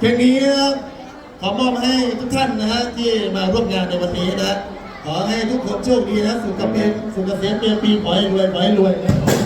เพลงนี้ขอมอบให้ทุกท่านนะฮะที่มาร่วมงานในวันนี้นะขอให้ทุกคนโชคดีนะสุขเพลงสุขกับเสียเปียปีขอให้รวยขอให้รวยนะ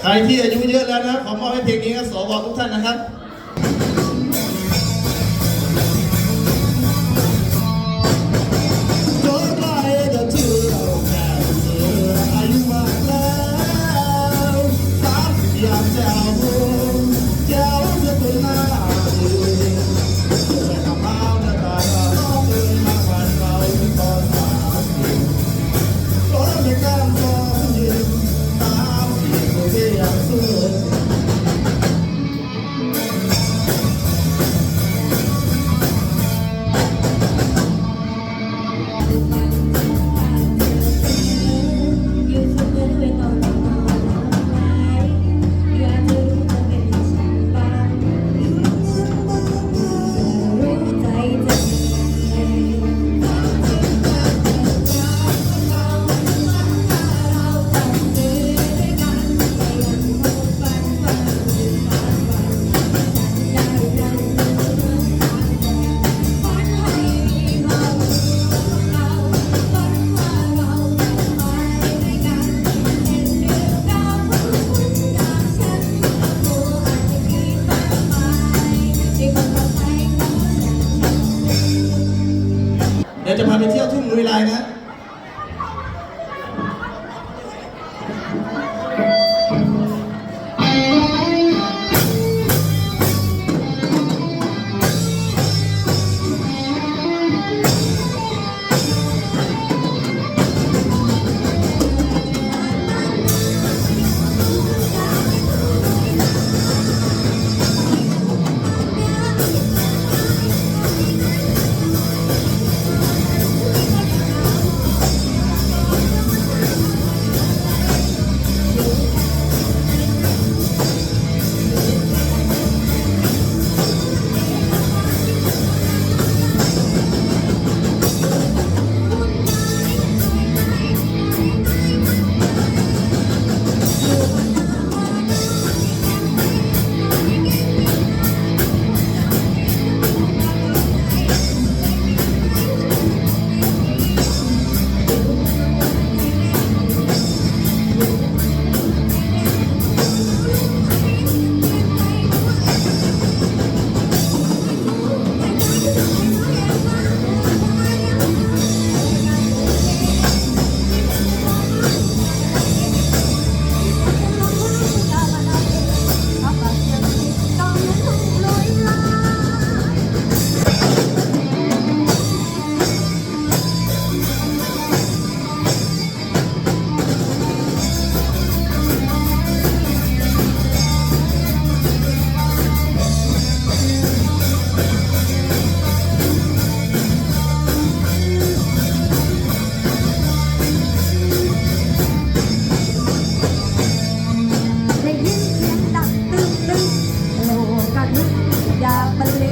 ใครที่อายุเยอะแล้วนะขอมอบให้เพลงนี้กับสวทุกท่านนะครับ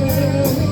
าก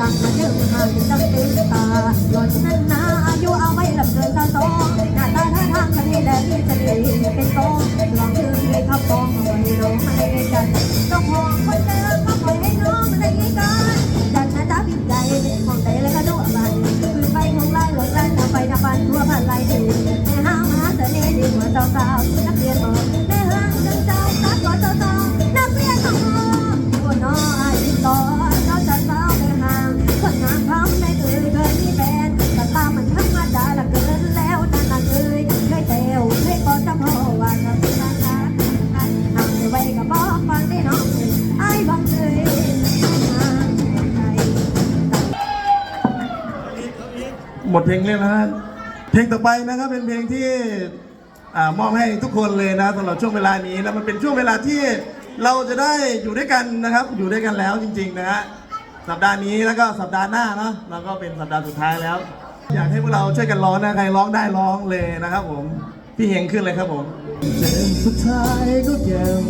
จังมาเดินห่างจังเต็มตาหล่อนนั้นนาอายุเอาไว้ลำเกินตาโตหน้าตาท่าทางกันนี่แหละที่จะดีเป็นโตลองคืนเลยขับฟองเอาไว้ลงมาให้กันต้องพองคนเดิมก็ปล่อยให้น้องมันได้กันจันนะจ๊ะพิมพ์ใจของใจแล้วก็ดูอะไรคือไฟของลายหลงลายตาไฟตาปันทั่วพันลายดีแม่ห้าวหาเสน่ห์ดีกว่าเจ้าสาวนักเรียนบอกแม่ห้างจังเจ้าตัดก่อนเจ้า หมดเพลงเรียบแล้วนะเพลงต่อไปนะครับเป็นเพลงที่อ่ามอบให้ทุกคนเลยนะสำหรับช่วงเวลานี้แล้วมันเป็นช่วงเวลาที่เราจะได้อยู่ด้วยกันนะครับ อยู่ด้วยกันแล้วจริง ๆ นะฮะสัปดาห์นี้แล้วก็สัปดาห์หน้าเนาะแล้วก็เป็นสัปดาห์สุดท้ายแล้ว อยากให้พวกเราช่วยกันร้องนะใครร้องได้ร้องเลยนะครับ ผมพี่เฮงขึ้นเลยครับผมเจ็บสุดท้ายก็เก็บ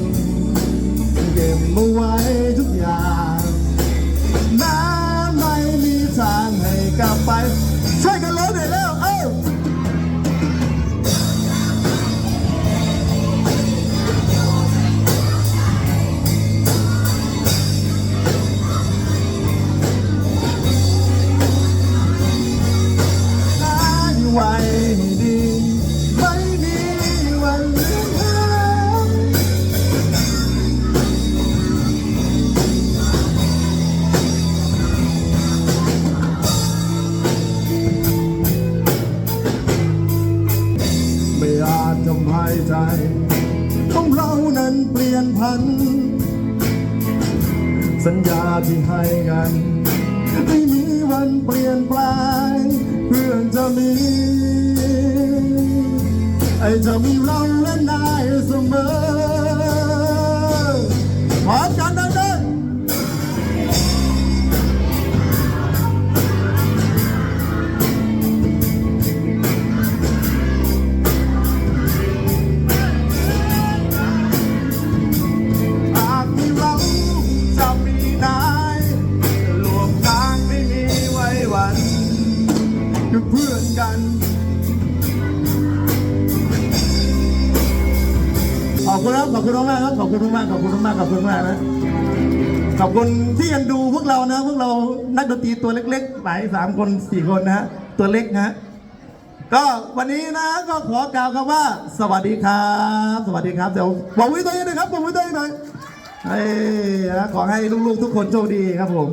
เก็บมาไว้ทุกอย่างแม้ไม่มีทางให้กลับไป ช่วยกัน ของเรานั้นเปลี่ยนพัน สัญญาที่ให้กัน ไม่มีวันเปลี่ยนแปลงเพื่อนจะมี ไอจะมีเราและนายเสมอขอมกั ขอบคุณครับขอบคุณมากครับขอบคุณมากขอบคุณมากขอบคุณมากนะขอบคุณที่ยังดูพวกเรานะ พวกเรานักดนตรีตัวเล็กๆหลายสามคนสี่คนนะฮะตัวเล็กนะฮะก็วันนี้นะก็ขอกล่าวคำว่า สวัสดีครับ สวัสดีครับเดี๋ยวบอกวิตัวเองหน่อยครับบอกวิตัวเองหน่อยเฮ้ยขอให้ลูกๆทุกคนโชคดีครับผม